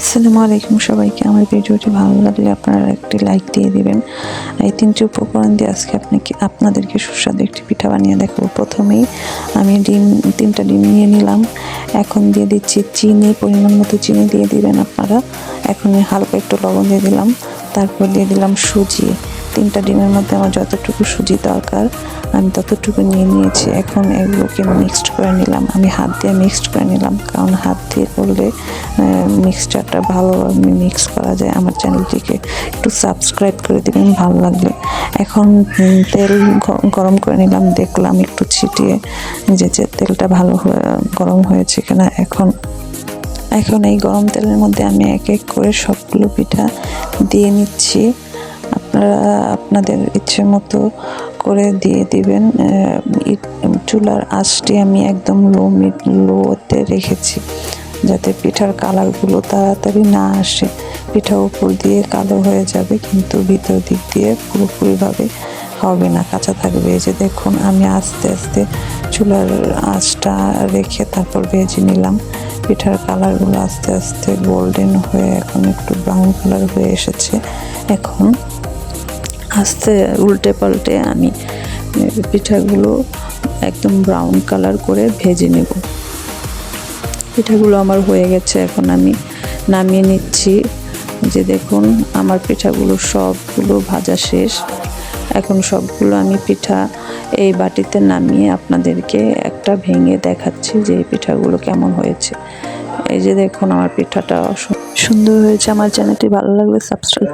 আসসালামু আলাইকুম সবাইকে। আমার ভিডিওটি ভালো লাগলে আপনারা একটি লাইক দিয়ে দিবেন। এই তিনটি উপকরণ দিয়ে আজকে আপনাকে, আপনাদেরকে সুস্বাদু একটি পিঠা বানিয়ে দেখাবো। প্রথমেই আমি ডিম, তিনটা ডিম নিয়ে নিলাম। এখন দিয়ে দিচ্ছি চিনি, পরিমাণ মতো চিনি দিয়ে দিবেন আপনারা। এখন হালকা একটু লবণ দিয়ে দিলাম। তারপর দিয়ে দিলাম সুজি। তিনটা ডিমের মধ্যে আমার যতটুকু সুজি দরকার, আমি ততটুকু নিয়ে নিয়েছি। এখন এগুলোকে মিক্সড করে নিলাম। আমি হাত দিয়ে মিক্সড করে নিলাম, কারণ হাত দিয়ে করলে মিক্সচারটা ভালোভাবে মিক্স করা যায়। আমার চ্যানেলটিকে একটু সাবস্ক্রাইব করে দেবেন, ভালো লাগলে এখন তেল গরম করে নিলাম। দেখলাম একটু ছিটিয়ে যে যে তেলটা ভালো গরম হয়েছে কিনা। এখন এখন এই গরম তেলের মধ্যে আমি এক এক করে সবগুলো পিঠা দিয়ে নিচ্ছি। আপনারা আপনাদের ইচ্ছে মতো করে দিয়ে দিবেন। চুলার আঁচটি আমি একদম লো মিড, লোতে রেখেছি যাতে পিঠার কালারগুলো তাড়াতাড়ি না আসে। পিঠা উপর দিয়ে কালো হয়ে যাবে কিন্তু ভিতর দিক দিয়ে পুরোপুরিভাবে হবে না, কাঁচা থাকবে। যে দেখুন, আমি আস্তে আস্তে চুলার আঁচটা রেখে তারপর ভেজে নিলাম। পিঠার কালারগুলো আস্তে আস্তে গোল্ডেন হয়ে এখন একটু ব্রাউন কালার হয়ে এসেছে। এখন আস্তে উল্টে পাল্টে আমি পিঠাগুলো একদম ব্রাউন কালার করে ভেজে নেব। পিঠাগুলো আমার হয়ে গেছে, এখন আমি নামিয়ে নিচ্ছি। যে দেখুন, আমার পিঠাগুলো সবগুলো ভাজা শেষ। এখন সবগুলো আমি পিঠা এই বাটিতে নামিয়ে আপনাদেরকে একটা ভেঙে দেখাচ্ছি যে এই পিঠাগুলো কেমন হয়েছে। এই যে দেখুন, আমার পিঠাটা সুন্দর হয়েছে। আমার চ্যানেলটি ভালো লাগলে সাবস্ক্রাইব